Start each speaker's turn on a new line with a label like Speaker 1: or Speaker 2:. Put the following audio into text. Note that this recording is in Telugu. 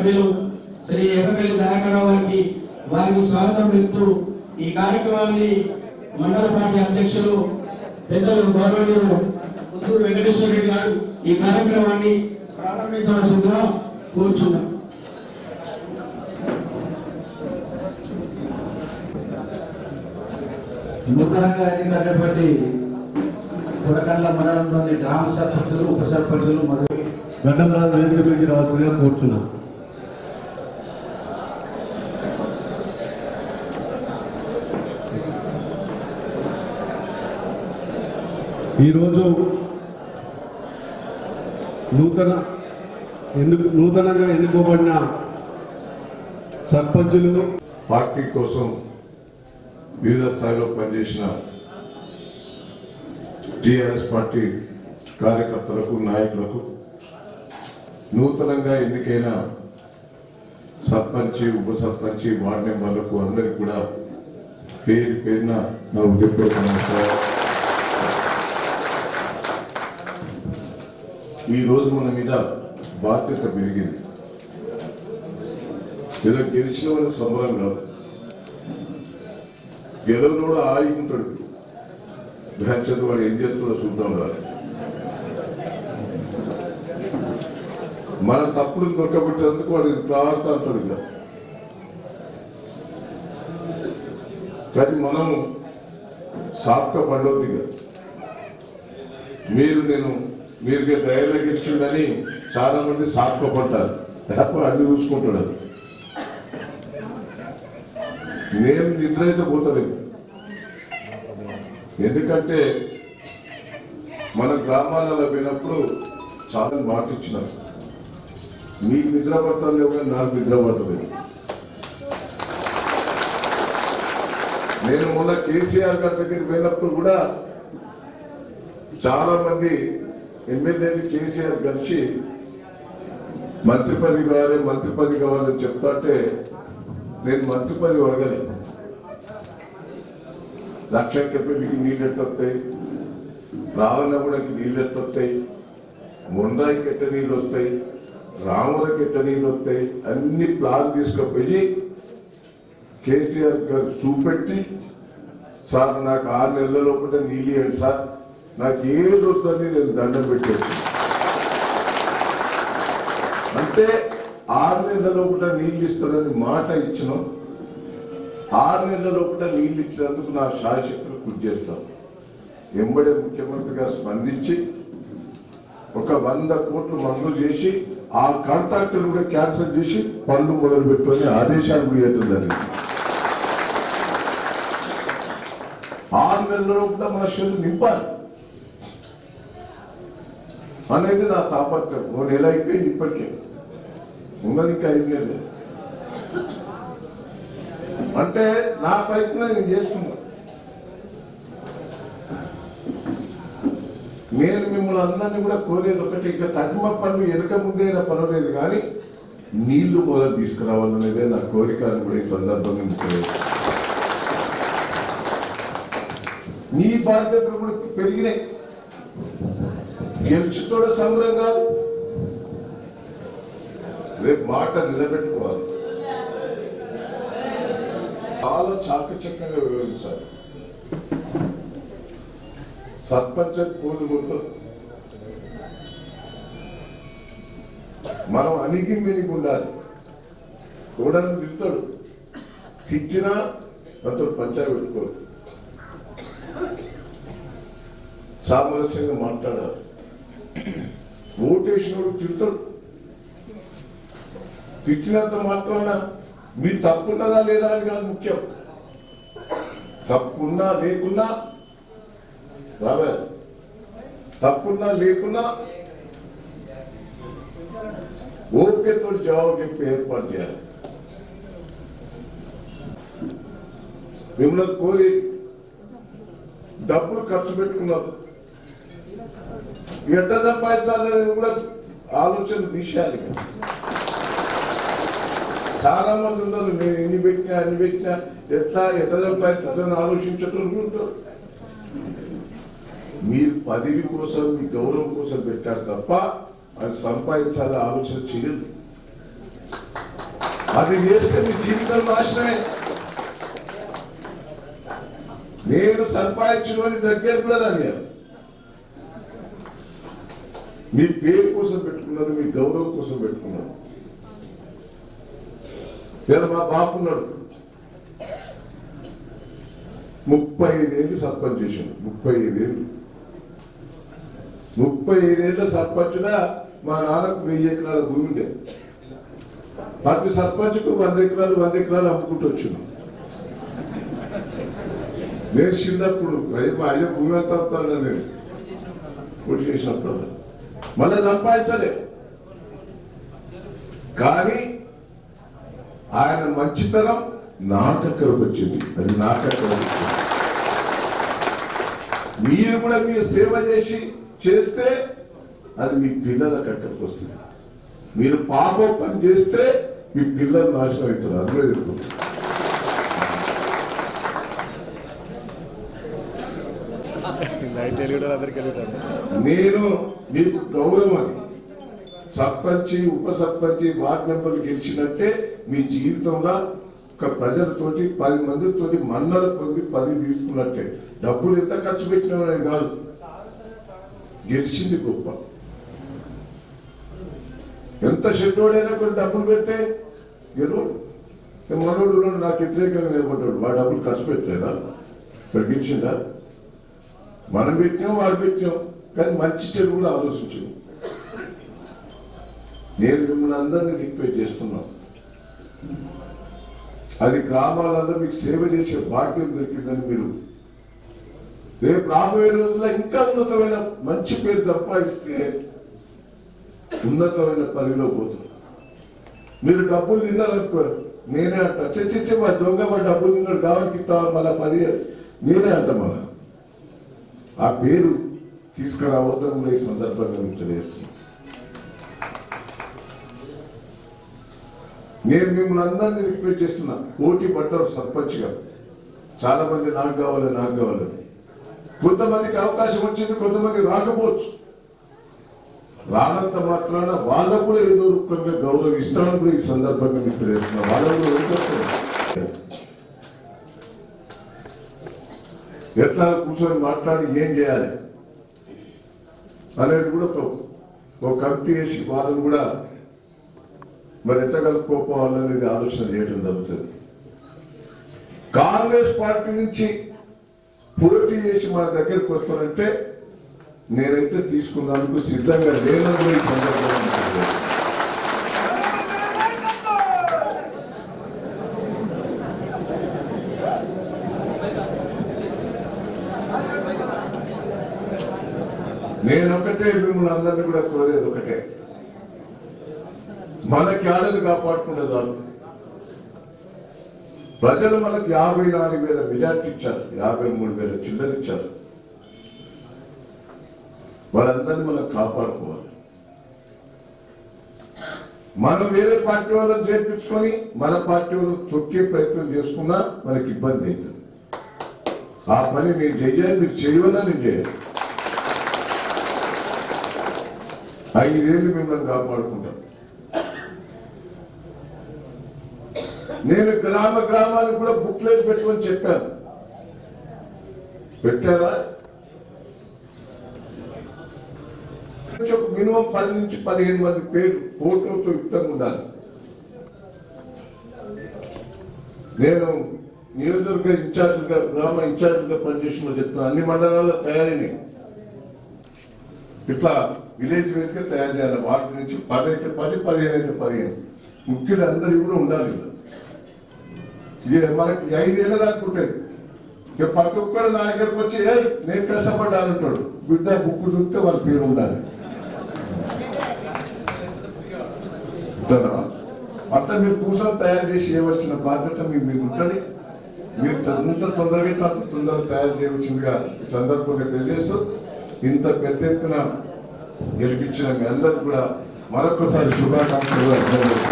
Speaker 1: సభ్యులు శ్రీ ఎర్రపల్లి దయాకరావు గారికి వారికి స్వాగతం చెప్తూ ఈ కార్యక్రమాన్ని మండల పార్టీ అధ్యక్షులు పెద్దలు గౌరవనీయులు పుత్తూరు వెంకటేశ్వర రెడ్డి గారు ఈ కార్యక్రమాన్ని ప్రారంభించవలసిందిగా కోరుచున్నాం.
Speaker 2: నూతనంగా ఎన్నికైనటువంటి కొడకళ్ళ మండలంలోని గ్రామ సర్పంచులు ఉప సర్పంచులు మరియు
Speaker 3: గడ్డం రాజు వేదిక మీదకి రావాల్సిందిగా కోరుచున్నాం. ఈరోజు నూతన ఎన్ను నూతనంగా ఎన్నుకోబడిన సర్పంచులు
Speaker 4: పార్టీ కోసం వివిధ స్థాయిలో పనిచేసిన టిఆర్ఎస్ పార్టీ కార్యకర్తలకు నాయకులకు నూతనంగా ఎన్నికైన సర్పంచి ఉప సర్పంచి వార్డు మెంబర్లకు అందరికి కూడా పేరు పేరున నా ఉద్యోగ నమస్కారం ఈ రోజు మన మీద బాధ్యత పెరిగింది. ఏదో గెలిచిన వాళ్ళ సంబరం కాదు. గెలవను కూడా ఆయుకుంటాడు భ్యాచర్ వాడు ఏం చేస్తాడో చూద్దాం రా. మన తప్పుడు దొరకబెట్టేందుకు వాడు ప్రార్థ అంటాడు ఇక కానీ మనము సాఫ్ట్గా పండవద్దు మీరు నేను మీరు ధైర్యం ఇచ్చిందని చాలా మంది సాఫ్ట్గా తప్ప అన్ని చూసుకుంటున్నారు. నేను నిద్ర అయితే పోతలేదు. ఎందుకంటే మన గ్రామాలలో పోయినప్పుడు చాలా మాటిచ్చినారు. మీకు నిద్ర పడతాను లేవు నాకు నిద్ర పడుతుంది నేను మొన్న కేసీఆర్ గారి దగ్గరికి పోయినప్పుడు కూడా చాలా మంది ఎమ్మెల్యేని కేసీఆర్ కలిసి మంత్రి పని కావాలి మంత్రి పని కావాలని చెప్తాంటే నేను మంత్రి పని అడగలేదు లక్షకి పెళ్ళికి నీళ్ళు ఎట్టొస్తాయి రావణగూడకి నీళ్ళు ఎట్టొస్తాయి ముండ్రాయికి ఎట్ట నీళ్ళు వస్తాయి రాములకి ఎట్ట నీళ్ళు వస్తాయి అన్ని ప్లాన్ తీసుకుపోయి కేసీఆర్ గారు చూపెట్టి సార్ నాకు ఆరు నెలల లోపల నీళ్ళు ఇవ్వండి సార్. నాకు ఏది వద్దని నేను దండం పెట్టాను అంటే ఆరు నెలల లోపల నీళ్ళు ఇస్తానని మాట ఇచ్చిన ఆరు నెలల లోపల నీళ్ళు ఇచ్చినందుకు నా శాశక్తులు కృషి చేస్తాం ఎంబడే ముఖ్యమంత్రిగా స్పందించి ఒక వంద కోట్లు మంజూరు చేసి ఆ కాంట్రాక్టులు కూడా క్యాన్సిల్ చేసి పనులు మొదలు పెట్టుకొని ఆదేశాలు కూడా ఆరు నెలల లోపల మన నింపాలి. అనేది నా తాపత్రం. ఓ నెల అయిపోయింది ఇప్పటికే. ఉన్నది ఇంకా ఐదు నెలలు. అంటే నా ప్రయత్నం నేను చేస్తున్నా. నేను మిమ్మల్ని అందరినీ కూడా కోరేది ఒకటి ఇక తగ్గిమ పనులు వెనుక ముందైనా పర్వాలేదు కానీ నీళ్ళు కూడా తీసుకురావాలనేదే నా కోరిక అని కూడా ఈ సందర్భంగా నీ మీ బాధ్యతలు కూడా పెరిగినాయి. గెలుచుతోడ సంబరం కాదు. రేపు మాట నిలబెట్టుకోవాలి. చాలా చాకచక్యంగా వివరించాలి సర్పంచ్ పూజ ముందు మనం అణిగి మెనిగి ఉండాలి. కూడని తిడతాడు. తిట్టినా అతడు పంచాయి పెట్టుకోడు. సామరస్యంగా మాట్లాడాలి. ఓటేసినోడు తిడతాడు తిట్టినంత మాత్రాన మీ తప్పున్నదా లేదా అని కాదు ముఖ్యం తప్పున్నా లేకున్నా రావే తప్పున్నా లేకున్నా ఓపికతో జవాబు చెప్పి ఏర్పాటు చేయాలి మిమ్మల్ని కోరి డబ్బులు ఖర్చు పెట్టుకున్నారు ఎట్ట సంపాదించాలనేది కూడా ఆలోచన తీసేయాలి చాలా మంది ఉన్నారు నేను ఎన్ని పెట్టినా అన్ని పెట్టినా ఎట్లా ఎట్లా సంపాదించాలని ఆలోచించటం ఉంటారు. మీరు పదవి కోసం మీ గౌరవం కోసం పెట్టారు తప్ప అది సంపాదించాలని ఆలోచన చేయదు అది చేస్తే మీ జీవితం నాశనమే. నేను సంపాదించిన దగ్గర కూడా రానియాలి మీ పేరు కోసం పెట్టుకున్నారు మీ గౌరవం కోసం పెట్టుకున్నారు. నేను మా బాపున్నాడు ముప్పై ఐదేళ్ళు సర్పంచ్ చేసిండు ముప్పై ఐదేళ్ళు ముప్పై ఐదేళ్ళ సర్పంచ్గా మా నాన్నకు వెయ్యి ఎకరాల భూమి ఉండే. ప్రతి సర్పంచ్కు వంద ఎకరాలు వంద ఎకరాలు అమ్ముకుంటూ వచ్చింది నేను చిన్నప్పుడు మా అయ్య భూమి ఎంత అవుతాను నేను. పోటీ చేసినప్పుడు మళ్ళీ సంపాదించలేవు కానీ ఆయన మంచితనం నాకక్కడికి వచ్చింది. అది నాకక్కడ వచ్చింది. మీరు కూడా మీరు సేవ చేసి చేస్తే అది మీ పిల్లల కట్టకు వస్తుంది. మీరు పాప పని చేస్తే మీ పిల్లలు నాశనం అవుతారు. అందులో చెప్తుంది నేను మీకు గౌరవం అది. సర్పంచి ఉప సర్పంచి వార్డు మెంబర్లు గెలిచినట్టే మీ జీవితంలో ఒక ప్రజలతోటి పది మందితోటి మన్నలు పొంది పది తీసుకున్నట్టే. డబ్బులు ఎంత ఖర్చు పెట్టిన కాదు. గెలిచింది గొప్ప. ఎంత షెడ్డోడైనా కొన్ని డబ్బులు పెడితే గెలవడు మనోడు నాకు వ్యతిరేకంగా నిలబడ్డాడు. వాడు డబ్బులు ఖర్చు పెట్టలేదా? ఇక్కడ గెలిచిందా మనం పెట్టినాం వాడు పెట్టినాం. కానీ మంచి చెడు కూడా నేను మిమ్మల్ని అందరినీ రిక్వెస్ట్ చేస్తున్నాను. అది గ్రామాలలో మీకు సేవ చేసే భాగ్యం దొరికిందని మీరు. రేపు రాబోయే రోజుల్లో ఇంకా ఉన్నతమైన మంచి పేరు సంపాదిస్తే ఉన్నతమైన పనిలో పోతుంది మీరు డబ్బులు తిన్నారనుకో నేనే అంట చచ్చి మా దొంగ మా డబ్బులు తిన్నాడు కాబట్టి మళ్ళా పది నేనే అంట మళ్ళా. ఆ పేరు తీసుకురావద్దని ఈ సందర్భంగా మీకు తెలియజేస్తున్నాను నేను మిమ్మల్ని అందరినీ రిక్వెస్ట్ చేస్తున్నా పోటీ పడ్డారు సర్పంచ్గా చాలా మంది నాకు కావాలి నాకు కావాలని కొంతమందికి అవకాశం వచ్చింది కొంతమంది రాకపోవచ్చు. రానంత మాత్రాన వాళ్ళకు కూడా ఏదో రూపంగా గౌరవం కూడా ఈ సందర్భంగా మీకు తెలియజేస్తున్నా. వాళ్ళు కూడా ఎట్లా కూర్చొని మాట్లాడి ఏం చేయాలి? అనేది కూడా ఒక- కమిటీ వేసి వాళ్ళని కూడా మరి ఎట్లా కలుపుకోపోవాలనేది ఆలోచన చేయడం జరుగుతుంది కాంగ్రెస్ పార్టీ నుంచి పోటీ చేసి మన దగ్గరికి వస్తానంటే నేనైతే తీసుకున్నందుకు సిద్ధంగా లేనని ఈ సందర్భంగా మీకు తెలియజేస్తున్నాను. నేను ఒకటే మిమ్మల్ని అందరినీ కూడా కోరేది ఒకటే. మన క్యాడర్ని కాపాడుకుంటే చాలు ప్రజలు మనకు యాభై నాలుగు వేల మెజార్టీ ఇచ్చారు యాభై మూడు వేల చిల్లర ఇచ్చారు. వాళ్ళందరినీ మనం కాపాడుకోవాలి. మనం వేరే పార్టీ వాళ్ళని చేర్పించుకొని మన పార్టీ వాళ్ళు తొక్కే ప్రయత్నం చేసుకున్నా మనకి ఇబ్బంది అవుతుంది. ఆ పని మీరు చేయాలి మీరు చేయవన్నా నేను చేయాలి ఐదేళ్ళు మిమ్మల్ని కాపాడుకుంటాం. నేను గ్రామ గ్రామానికి కూడా బుక్లెట్ పెట్టుకొని చెప్పాను. పెట్టారా ఒక మినిమం పది నుంచి పదిహేను మంది పేరు ఫోటోతో యుక్తంగా ఉండాలి. నేను నియోజకవర్గ ఇన్ఛార్జ్గా గ్రామ ఇన్ఛార్జ్గా పనిచేసిన చెప్తాను అన్ని మండలాల్లో తయారైనాయి. ఇట్లా విలేజ్ వైజ్గా తయారు చేయాలి. వాటి నుంచి పది అయితే పది పదిహేను అయితే పదిహేను. ముఖ్యులు అందరూ కూడా ఉండాలి ఇక మనకి ఐదేళ్ళ దాకా ఉంటుంది ఇక ప్రతి ఒక్కరు నా దగ్గరకు వచ్చి "ఏయ్, నేను కష్టపడ్డానంటాడు బిడ్డ బుక్కు దొరికితే వాళ్ళ పేరు ఉండాలి. అట్లా మీరు కూర్చొని తయారు చేసి చేయవలసిన బాధ్యత మీ మీద ఉంటుంది. మీరు ఎంత తొందరగా అంత తొందరగా తయారు చేయవలసిందిగా సందర్భంగా తెలియజేస్తూ ఇంత పెద్ద ఎత్తున గెలిపించిన మీ అందరూ కూడా మరొకసారి శుభాకాంక్షలు